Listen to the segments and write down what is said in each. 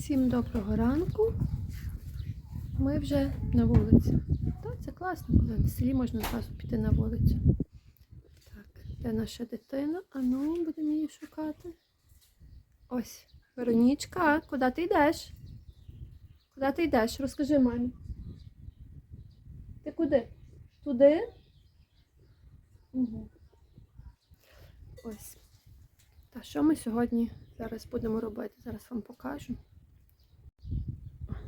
Всім доброго ранку. Ми вже на вулиці. Так, це класно, коли в селі можна одразу піти на вулицю. Так, де наша дитина? А ну, будемо її шукати. Ось, Веронічка, куди ти йдеш? Куди ти йдеш? Розкажи мамі. Ти куди? Туди? Угу. Ось. Та що ми сьогодні зараз будемо робити? Зараз вам покажу.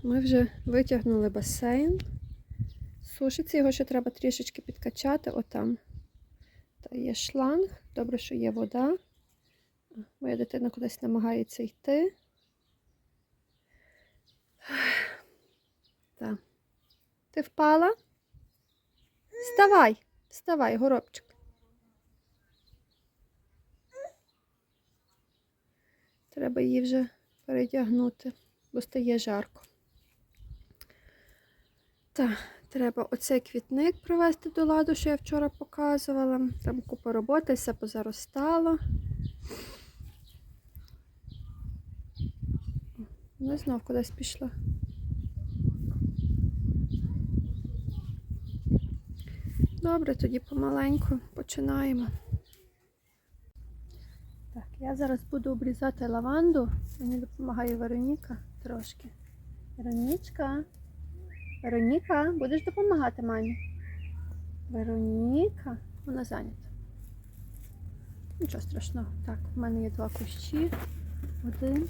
Ми вже витягнули басейн. Сушиться, його ще треба трішечки підкачати отам. Та є шланг. Добре, що є вода. Моя дитина кудись намагається йти. Так. Ти впала? Вставай, вставай, горобчик. Треба її вже передягнути, бо стає жарко. Так, треба оцей квітник привести до ладу, що я вчора показувала. Там купа роботи, все позаростало. Не знов кудись пішла. Добре, тоді помаленьку починаємо. Так, я зараз буду обрізати лаванду. Мені допомагає Вероніка трошки. Веронічка. Вероніка, будеш допомагати мамі? Вероніка, вона зайнята. Нічого страшного. Так, в мене є два кущі. Один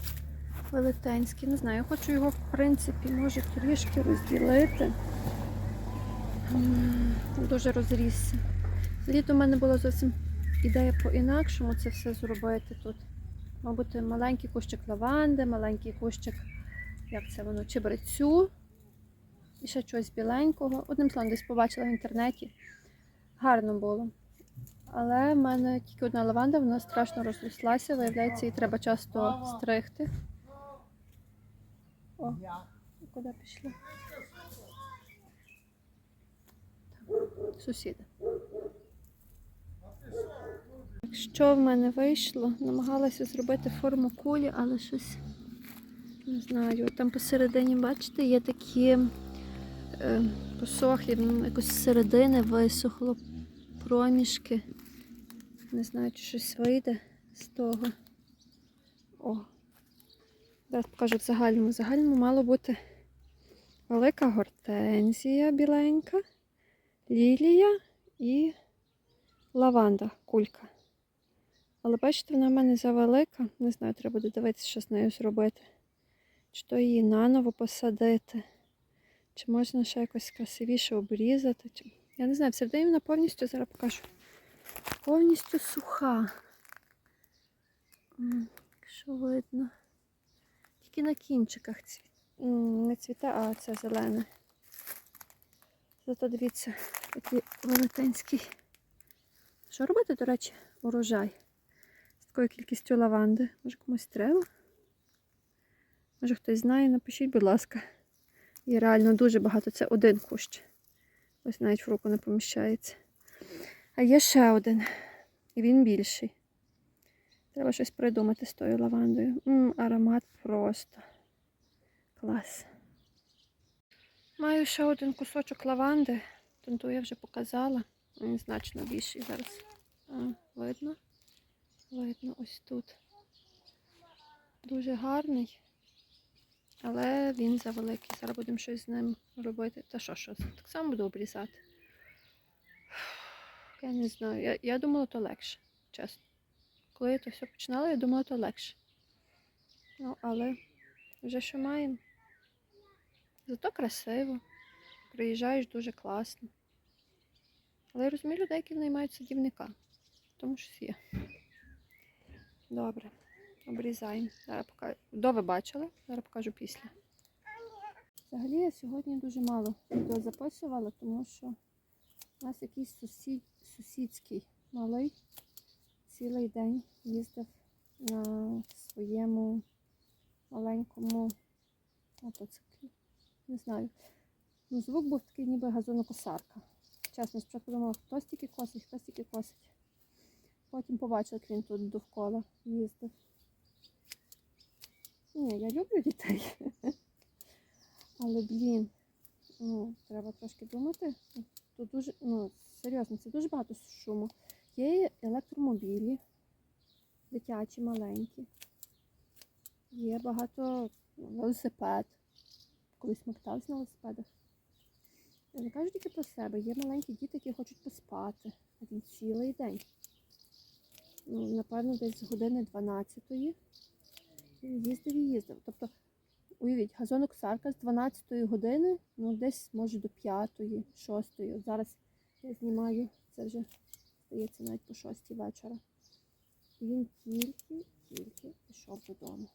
велетенський. Не знаю, я хочу його, в принципі, може трішки розділити. Дуже розрісся. Літо в мене була зовсім ідея по-інакшому це все зробити тут. Мабуть, маленький кущик лаванди, маленький кущик, як це воно, чебрецю і ще чогось біленького. Одним словом, десь побачила в інтернеті. Гарно було. Але в мене тільки одна лаванда, вона страшно розрослася, виявляється, її треба часто стригти. О, куди пішла? Так, Сусіди. Що в мене вийшло? Намагалася зробити форму кулі, але щось не знаю. Там посередині, бачите, є такі посохлі, м, якось з середини висохло проміжки. Не знаю, чи щось вийде з того. О. Зараз покажу в загальному. В загальному мало бути велика гортензія біленька, лілія і лаванда, кулька. Але бачите, вона в мене завелика. Не знаю, треба буде дивитися, що з нею зробити. Чи то її наново посадити, чи можна ще якось красивіше обрізати. Я не знаю, всередині вона повністю зараз покажу. Повністю суха. Якщо видно. Тільки на кінчиках цвіт... не цвіте, а це зелене. Зато дивіться, який велетенський. Що робити, до речі, урожай? З такою кількістю лаванди. Може комусь треба? Може хтось знає, напишіть, будь ласка. І реально дуже багато. Це один кущ. Ось навіть в руку не поміщається. А є ще один. І він більший. Треба щось придумати з тою лавандою. М, аромат просто. Клас. Маю ще один кусочок лаванди. Тонту я вже показала. Він значно більший зараз. А, видно? Видно ось тут. Дуже гарний. Але він завеликий. Зараз будемо щось з ним робити. Та що, що? Так само буду обрізати. Я не знаю. Я, я думала, то легше, чесно. Коли я то все починала, я думала, то легше. Ну, але вже що маємо. Зато красиво. Приїжджаєш дуже класно. Але я розумію людей, які наймають садівника. Тому що є. Добре. Обрізаємо. Зараз покажу. До ви бачили, зараз покажу після. Взагалі я сьогодні дуже мало відео записувала, тому що у нас якийсь сусід, сусідський малий цілий день їздив на своєму маленькому мотоциклі. Не знаю. Ну, звук був такий ніби газонокосарка. Чесно, спочатку думала, хтось тільки косить, хтось тільки косить. Потім побачила, як він тут довкола їздив. Ні, я люблю дітей. Але, блін, ну, треба трошки думати. Тут дуже, ну, серйозно, це дуже багато шуму. Є електромобілі, дитячі, маленькі. Є багато ну, велосипед. Колись ми катались на велосипедах. Я не кажу тільки про себе. Є маленькі діти, які хочуть поспати. Один цілий день. Ну, напевно, десь з години 12-ї. Їздив і їздив. Тобто, уявіть, газонокосарка з 12 години, ну десь може до 5, 6. От зараз я знімаю, це вже здається навіть по 6 вечора. І він тільки, тільки пішов додому.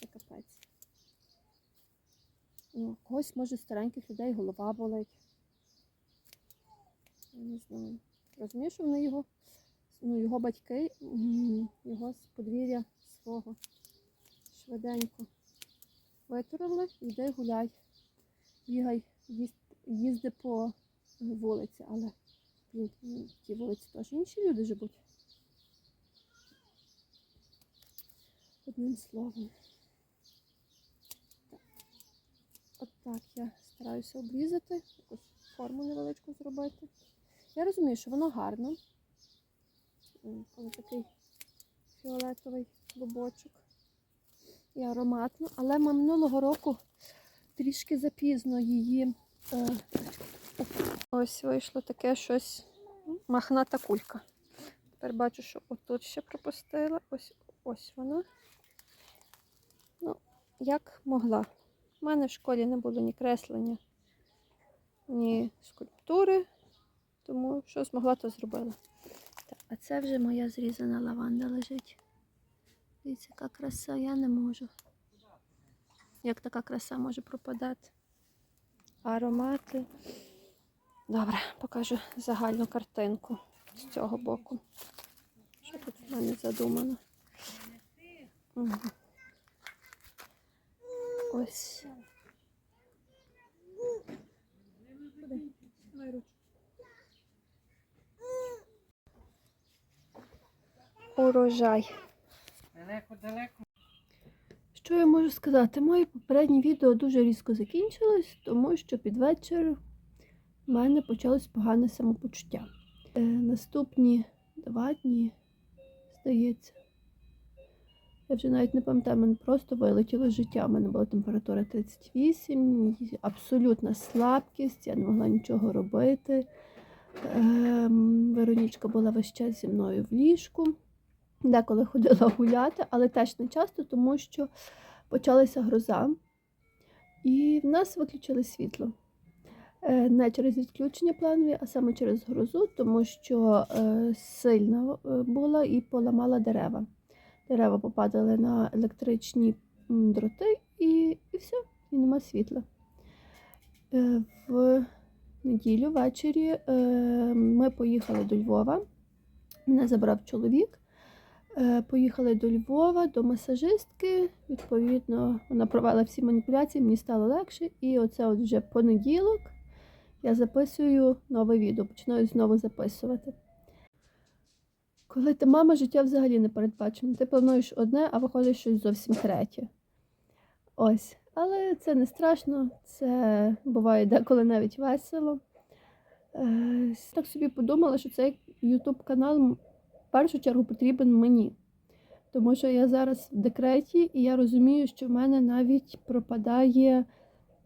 Це капець. Ну, когось може стареньких людей голова болить. Я не знаю. Розумію, що вони його, ну, його батьки, його з подвір'я свого швиденько витурили, йди гуляй, бігай, їзди по вулиці, але ті вулиці теж інші люди живуть. Одним словом. Так. От я стараюся обрізати, якусь форму невеличку зробити. Я розумію, що воно гарно. Коли такий фіолетовий бобочок. І ароматно, але ми минулого року трішки запізно її. Е, ось вийшло таке щось махната кулька. Тепер бачу, що отут ще пропустила. Ось ось вона. Ну, як могла. У мене в школі не було ні креслення, ні скульптури, тому що змогла, то зробила. Так, а це вже моя зрізана лаванда лежить. Дивіться, яка краса, я не можу. Як така краса може пропадати? Аромати. Добре, покажу загальну картинку з цього боку. Що тут в мене задумано? Мгм. Ось. Урожай. Далеко, далеко. Що я можу сказати? Моє попереднє відео дуже різко закінчилось, тому що під вечір в мене почалось погане самопочуття. Е, наступні два дні, здається, я вже навіть не пам'ятаю, мене просто вилетіло життя. У мене була температура 38, абсолютна слабкість, я не могла нічого робити. Ем, Веронічка була весь час зі мною в ліжку. Деколи ходила гуляти, але теж не часто, тому що почалася гроза, і в нас виключили світло. Е, Не через відключення планові, а саме через грозу, тому що е, сильна е, була і поламала дерева. Дерева попадали на електричні дроти, і, і все, і нема світла. В неділю ввечері ми поїхали до Львова. Мене забрав чоловік. Е, Поїхали до Львова, до масажистки. Відповідно, вона провела всі маніпуляції, мені стало легше. І оце от вже понеділок я записую нове відео, починаю знову записувати. Коли ти мама, життя взагалі не передбачено. Ти плануєш одне, а виходить щось зовсім третє. Ось. Але це не страшно, це буває деколи навіть весело. Е, Так собі подумала, що цей YouTube канал першу чергу потрібен мені. Тому що я зараз в декреті, і я розумію, що в мене навіть пропадає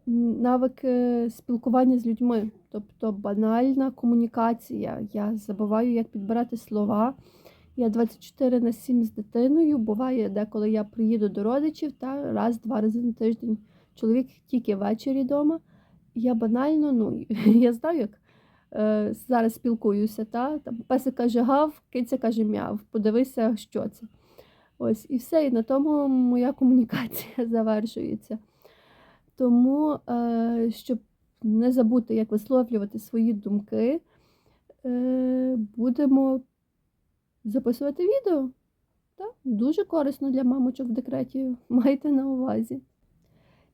навик е, спілкування з людьми, тобто банальна комунікація. Я забуваю, як підбирати слова. Я 24 на 7 з дитиною. Буває, деколи я приїду до родичів та раз-два рази на тиждень. Чоловік тільки ввечері вдома. Я банально, ну я знаю, як зараз спілкуюся. Та? Там песик каже гав, киця каже мяв. Подивися, що це. Ось і все. І на тому моя комунікація завершується. Тому, е, щоб не забути, як висловлювати свої думки, е, будемо записувати відео. Так? Дуже корисно для мамочок в декреті. Майте на увазі.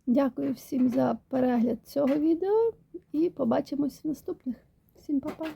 Дякую всім за перегляд цього відео і побачимось в наступних. Всім па-па!